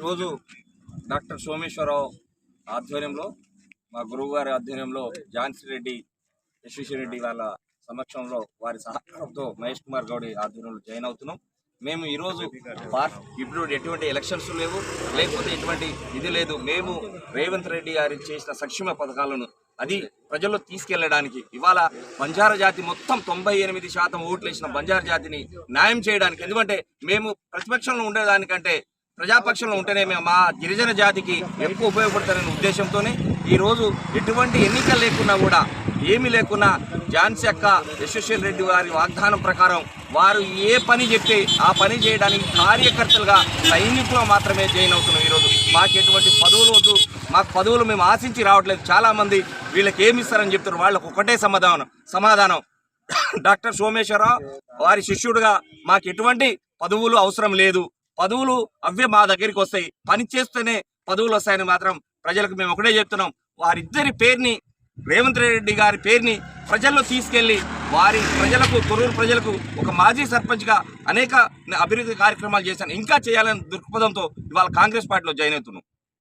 ఈరోజు డాక్టర్ సోమేశ్వరరావు ఆధ్వర్యంలో మా గురువుగారి ఆధ్వర్యంలో ఝాన్సీ రెడ్డి యశ్వశ్వర రెడ్డి వాళ్ళ సమక్షంలో వారి సహకారంతో మహేష్ కుమార్ గౌడి ఆధ్వర్యంలో జాయిన్ అవుతున్నాం. మేము ఈరోజు ఇప్పుడు ఎటువంటి ఎలక్షన్స్ లేవు లేకపోతే ఎటువంటి ఇది లేదు. మేము రేవంత్ రెడ్డి గారి చేసిన సంక్షేమ పథకాలను అది ప్రజల్లో తీసుకెళ్ళడానికి ఇవాళ బంజారా జాతి మొత్తం తొంభై ఎనిమిది శాతం ఓట్లు వేసిన బంజారా జాతిని న్యాయం చేయడానికి. ఎందుకంటే మేము ప్రతిపక్షంలో ఉండేదానికంటే ప్రజాపక్షంలో ఉంటేనే మేము మా గిరిజన జాతికి ఎక్కువ ఉపయోగపడతారనే ఉద్దేశంతోనే ఈరోజు ఎటువంటి ఎన్నికలు లేకున్నా కూడా ఏమీ లేకున్నా ఝాన్సీ అక్క యశ్వశ్వర్ రెడ్డి వారి వాగ్దానం ప్రకారం వారు ఏ పని చెప్తే ఆ పని చేయడానికి కార్యకర్తలుగా సైనికులు మాత్రమే జాయిన్ అవుతున్నాం ఈరోజు. మాకు ఎటువంటి పదవులు వద్దు. మాకు పదవులు మేము ఆశించి రావట్లేదు. చాలామంది వీళ్ళకి ఏమి ఇస్తారని చెప్తున్నారు వాళ్ళకు ఒకటే సమాధానం సమాధానం. డాక్టర్ సోమేశ్వరరావు వారి శిష్యుడుగా మాకు ఎటువంటి పదవులు అవసరం లేదు. పదవులు అవే మా దగ్గరికి వస్తాయి. పని చేస్తేనే పదవులు వస్తాయని మాత్రం ప్రజలకు మేము ఒకటే చెప్తున్నాం. వారిద్దరి పేరుని రేవంత్ రెడ్డి గారి పేరుని ప్రజల్లో తీసుకెళ్ళి వారి ప్రజలకు తొరూరు ప్రజలకు ఒక మాజీ సర్పంచ్గా అనేక అభివృద్ధి కార్యక్రమాలు చేశాను. ఇంకా చేయాలని దృక్పథంతో ఇవాళ కాంగ్రెస్ పార్టీలో జాయిన్ అవుతున్నాం.